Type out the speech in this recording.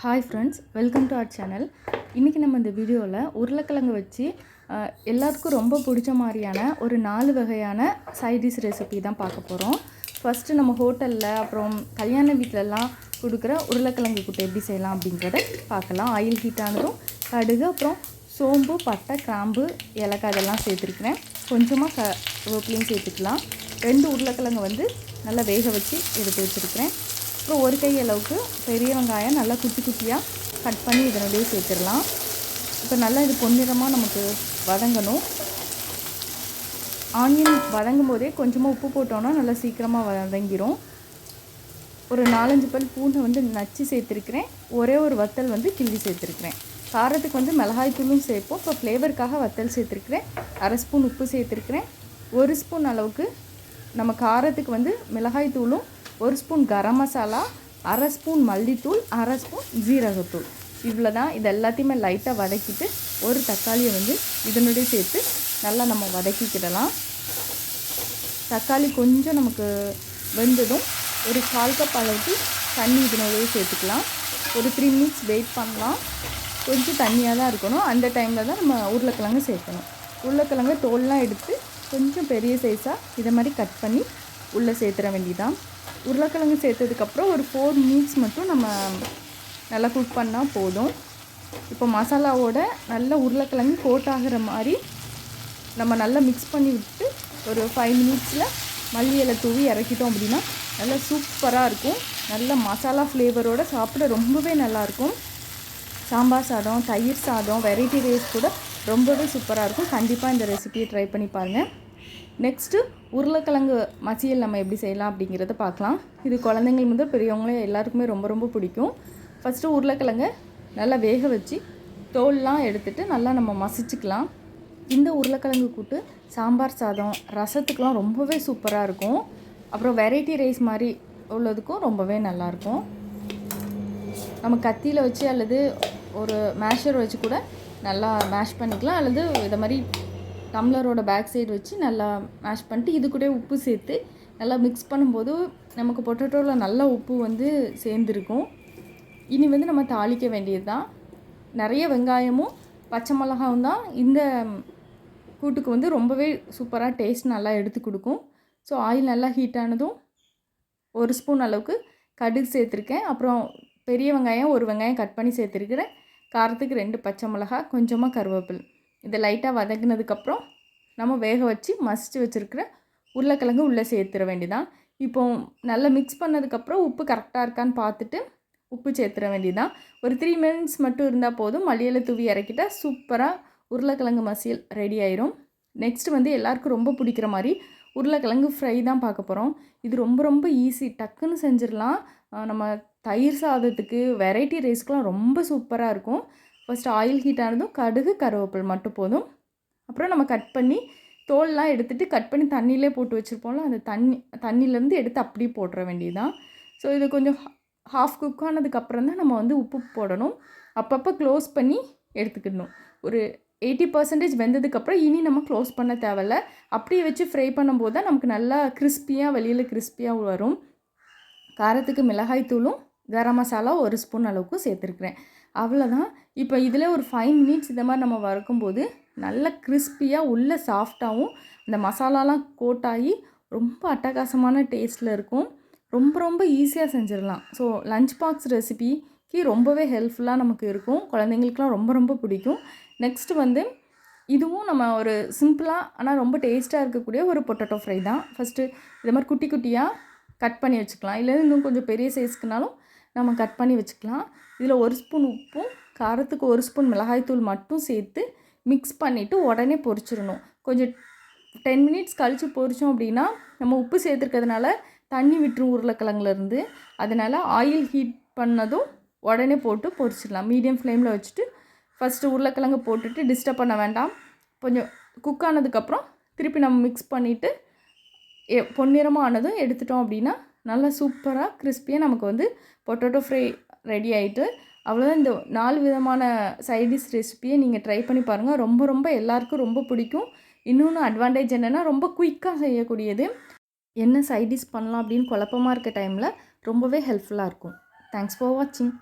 Hi friends welcome to our channel இன்றைக்கி நம்ம இந்த வீடியோவில் உருளைக்கிழங்கு வச்சு எல்லாருக்கும் எல்லாத்துக்கும் ரொம்ப பிடிச்ச மாதிரியான ஒரு நாலு வகையான சைடிஷ் ரெசிபி தான் பார்க்க போகிறோம் ஃபஸ்ட்டு நம்ம ஹோட்டலில் அப்புறம் கல்யாண வீட்டிலலாம் கொடுக்குற உருளைக்கிழங்கு கூட்டை எப்படி செய்யலாம் அப்படிங்கிறத பார்க்கலாம். ஆயில் ஹீட்டானதும் கடுகு அப்புறம் சோம்பு பட்டை கிராம்பு ஏலக்காய் இதெல்லாம் சேர்த்துருக்குறேன். கொஞ்சமாக க வேப்பிலையும் சேர்த்துக்கலாம். ரெண்டு உருளைக்கிழங்கு வந்து நல்லா வேக வச்சு எடுத்து வச்சுருக்கிறேன். அப்புறம் ஒரு கை அளவுக்கு பெரிய வெங்காயம் நல்லா குட்டி குட்டியாக கட் பண்ணி இதனுடைய சேர்த்துடலாம். இப்போ நல்லா இது பொன்னிறமாக நமக்கு வதங்கணும். ஆனியன் வதங்கும் போதே கொஞ்சமாக உப்பு போட்டோன்னா நல்லா சீக்கிரமாக வதங்கிரும். ஒரு நாலஞ்சு பல் பூண்டை வந்து நச்சு சேர்த்துருக்கிறேன். ஒரே ஒரு வத்தல் வந்து கிள்ளி சேர்த்துருக்கிறேன். காரத்துக்கு வந்து மிளகாய் தூளும் சேர்ப்போம். இப்போ ஃப்ளேவருக்காக வத்தல் சேர்த்துருக்கிறேன். அரை ஸ்பூன் உப்பு சேர்த்துருக்கிறேன். ஒரு ஸ்பூன் அளவுக்கு நம்ம காரத்துக்கு வந்து மிளகாய் தூளும் ஒரு ஸ்பூன் கரம் மசாலா அரை ஸ்பூன் மல்லித்தூள் அரை ஸ்பூன் ஜீரகத்தூள். இவ்வளோ தான் இது எல்லாத்தையுமே லைட்டாக வதக்கிட்டு ஒரு தக்காளியை வந்து இதனுடைய சேர்த்து நல்லா நம்ம வதக்கிக்கிடலாம். தக்காளி கொஞ்சம் நமக்கு வெந்ததும் ஒரு கால் கப் அளவுக்கு தண்ணி இதனோடய சேர்த்துக்கலாம். ஒரு த்ரீ மினிட்ஸ் வெயிட் பண்ணலாம். கொஞ்சம் தண்ணியாக தான் இருக்கணும். அந்த டைமில் தான் நம்ம உருளைக்கிழங்கு சேர்க்கணும். உருளைக்கிழங்கு தோல்லாம் எடுத்து கொஞ்சம் பெரிய சைஸாக இதை மாதிரி கட் பண்ணி உள்ளே சேர்த்துற வேண்டிதான். உருளைக்கிழங்கு சேர்த்ததுக்கப்புறம் ஒரு ஃபோர் மினிட்ஸ் மட்டும் நம்ம நல்லா குக் பண்ணால் போதும். இப்போ மசாலாவோட நல்ல உருளைக்கிழங்கு கோட் ஆகிற மாதிரி நம்ம நல்லா மிக்ஸ் பண்ணி விட்டு ஒரு ஃபைவ் மினிட்ஸில் மல்லி இலை தூவி இறக்கிட்டோம் அப்படின்னா நல்லா சூப்பராக இருக்கும். நல்ல மசாலா ஃப்ளேவரோடு சாப்பிட ரொம்பவே நல்லாயிருக்கும் சாம்பார் சாதம் தயிர் சாதம் வெரைட்டி ரைஸ் கூட ரொம்பவே சூப்பராக இருக்கும். கண்டிப்பாக இந்த ரெசிபியை ட்ரை பண்ணி பாருங்கள் நெக்ஸ்ட்டு உருளைக்கிழங்கு மசியல் நம்ம எப்படி செய்யலாம் அப்படிங்கிறத பார்க்கலாம். இது குழந்தைங்கள் முதல் பெரியவங்களே எல்லாருக்குமே ரொம்ப ரொம்ப பிடிக்கும். ஃபஸ்ட்டு உருளைக்கிழங்கை நல்லா வேக வச்சு தோல்லாம் எடுத்துகிட்டு நல்லா நம்ம மசிச்சுக்கலாம். இந்த உருளைக்கிழங்கு கூட்டு சாம்பார் சாதம் ரசத்துக்கெலாம் ரொம்பவே சூப்பராக இருக்கும். அப்புறம் வெரைட்டி ரைஸ் மாதிரி உள்ளதுக்கும் ரொம்பவே நல்லாயிருக்கும் நம்ம கத்தியில் வச்சு அல்லது ஒரு மேஷர் வச்சு கூட நல்லா மேஷ் பண்ணிக்கலாம். அல்லது இதை மாதிரி டம்ளரோட பேக் சைடு வச்சு நல்லா மேஷ் பண்ணிட்டு இது கூட உப்பு சேர்த்து நல்லா மிக்ஸ் பண்ணும்போது நமக்கு பொட்டேட்டோவில் நல்ல உப்பு வந்து சேர்ந்துருக்கும். இனி வந்து நம்ம தாளிக்க வேண்டியது தான் நிறைய வெங்காயமும் பச்சை மிளகாவும் தான் இந்த கூட்டுக்கு வந்து ரொம்பவே சூப்பராக டேஸ்ட் நல்லா எடுத்து கொடுக்கும். ஸோ ஆயில் நல்லா ஹீட் ஆனதும் ஒரு ஸ்பூன் அளவுக்கு கடுகு சேர்த்துருக்கேன். அப்புறம் பெரிய வெங்காயம் ஒரு வெங்காயம் கட் பண்ணி சேர்த்துருக்கிறேன். காரத்துக்கு ரெண்டு பச்சை மிளகா கொஞ்சமாக கருவேப்பில். இதை லைட்டாக வதங்கினதுக்கப்புறம் நம்ம வேக வச்சு மசித்து வச்சுருக்கிற உருளைக்கிழங்கு உள்ளே சேர்த்துற வேண்டிதான் இப்போ நல்லா மிக்ஸ் பண்ணதுக்கப்புறம் உப்பு கரெக்டாக இருக்கான்னு பார்த்துட்டு உப்பு சேர்த்துற வேண்டியதான் ஒரு த்ரீ மினிட்ஸ் மட்டும் இருந்தால் போதும். மல்லியில தூவி இறக்கிட்டால் சூப்பராக உருளைக்கிழங்கு மசியல் ரெடி ஆயிரும். நெக்ஸ்ட் வந்து எல்லாருக்கும் ரொம்ப பிடிக்கிற மாதிரி உருளைக்கிழங்கு ஃப்ரை தான் பார்க்க போகிறோம் இது ரொம்ப ரொம்ப ஈஸி டக்குன்னு செஞ்சிடலாம். நம்ம தயிர் சாதத்துக்கு வெரைட்டி ரைஸ்க்கெலாம் ரொம்ப சூப்பராக இருக்கும். ஃபஸ்ட்டு ஆயில் ஹீட் ஆனதும் கடுகு கருவேப்பில் மட்டும் போதும். அப்புறம் நம்ம கட் பண்ணி தோல்லாம் எடுத்துகிட்டு கட் பண்ணி தண்ணியிலே போட்டு வச்சுருப்போம்ல அந்த தண்ணி தண்ணியிலேருந்து எடுத்து அப்படியே போட்டுற வேண்டியதுதான். ஸோ இது கொஞ்சம் ஹாஃப் குக் ஆனதுக்கப்புறம் தான் நம்ம வந்து உப்பு போடணும். அப்பப்போ க்ளோஸ் பண்ணி எடுத்துக்கிடணும். ஒரு எயிட்டி பர்சன்டேஜ் வெந்ததுக்கப்புறம் இனி நம்ம க்ளோஸ் பண்ண தேவையில்ல. அப்படியே வச்சு ஃப்ரை பண்ணும்போது தான் நமக்கு நல்லா கிறிஸ்பியாக வெளியில் கிறிஸ்பியாக வரும். காரத்துக்கு மிளகாய் தூளும் கரம் மசாலா ஒரு ஸ்பூன் அளவுக்கு சேர்த்துருக்குறேன். அவ்வளோதான் இப்போ இதில் ஒரு ஃபைவ் மினிட்ஸ் இந்த மாதிரி நம்ம வறுக்கும்போது நல்ல கிறிஸ்பியாக உள்ள சாஃப்டாகவும் இந்த மசாலாலாம் கோட்டாகி ரொம்ப அட்டகாசமான டேஸ்ட்டில் இருக்கும். ரொம்ப ரொம்ப ஈஸியாக செஞ்சிடலாம். ஸோ லஞ்ச் பாக்ஸ் ரெசிபிக்கு ரொம்பவே ஹெல்ப்ஃபுல்லாக நமக்கு இருக்கும். குழந்தைங்களுக்குலாம் ரொம்ப ரொம்ப பிடிக்கும். நெக்ஸ்ட்டு வந்து இதுவும் நம்ம ஒரு சிம்பிளாக ஆனால் ரொம்ப டேஸ்ட்டாக இருக்கக்கூடிய ஒரு பொட்டேட்டோ ஃப்ரை தான். ஃபஸ்ட்டு இது மாதிரி குட்டி குட்டியாக கட் பண்ணி வச்சுக்கலாம். இல்லை இன்னும் கொஞ்சம் பெரிய சைஸ்க்குனாலும் நம்ம கட் பண்ணி வச்சுக்கலாம். இதில் ஒரு ஸ்பூன் உப்பும் காரத்துக்கு ஒரு ஸ்பூன் மிளகாய்த்தூள் மட்டும் சேர்த்து மிக்ஸ் பண்ணிவிட்டு உடனே பொரிச்சிடணும். கொஞ்சம் டென் மினிட்ஸ் கழித்து பொரித்தோம் அப்படின்னா நம்ம உப்பு சேர்த்துருக்கிறதுனால தண்ணி விட்டுரும் உருளைக்கிழங்குலேருந்து. அதனால் ஆயில் ஹீட் பண்ணதும் உடனே போட்டு பொரிச்சிடலாம். மீடியம் ஃப்ளேமில் வச்சுட்டு ஃபஸ்ட்டு உருளைக்கிழங்கு போட்டுட்டு டிஸ்டர்ப் பண்ண வேண்டாம். கொஞ்சம் குக் ஆனதுக்கப்புறம் திருப்பி நம்ம மிக்ஸ் பண்ணிவிட்டு எ பொன்னிறமாக ஆனதும் எடுத்துட்டோம் அப்படின்னா நல்லா சூப்பராக கிறிஸ்பியாக நமக்கு வந்து பொட்டேட்டோ ஃப்ரை ரெடி ஆகிட்டு அவ்வளோதான் இந்த நாலு விதமான சைடிஷ் ரெசிபியை நீங்கள் ட்ரை பண்ணி பாருங்கள் ரொம்ப ரொம்ப எல்லாருக்கும் ரொம்ப பிடிக்கும். இன்னொன்று அட்வான்டேஜ் என்னென்னா ரொம்ப குயிக்காக செய்யக்கூடியது. என்ன சைடிஷ் பண்ணலாம் அப்படின்னு குழப்பமாக இருக்க டைமில் ரொம்பவே ஹெல்ப்ஃபுல்லாக இருக்கும். தேங்க்ஸ் ஃபார் வாட்சிங்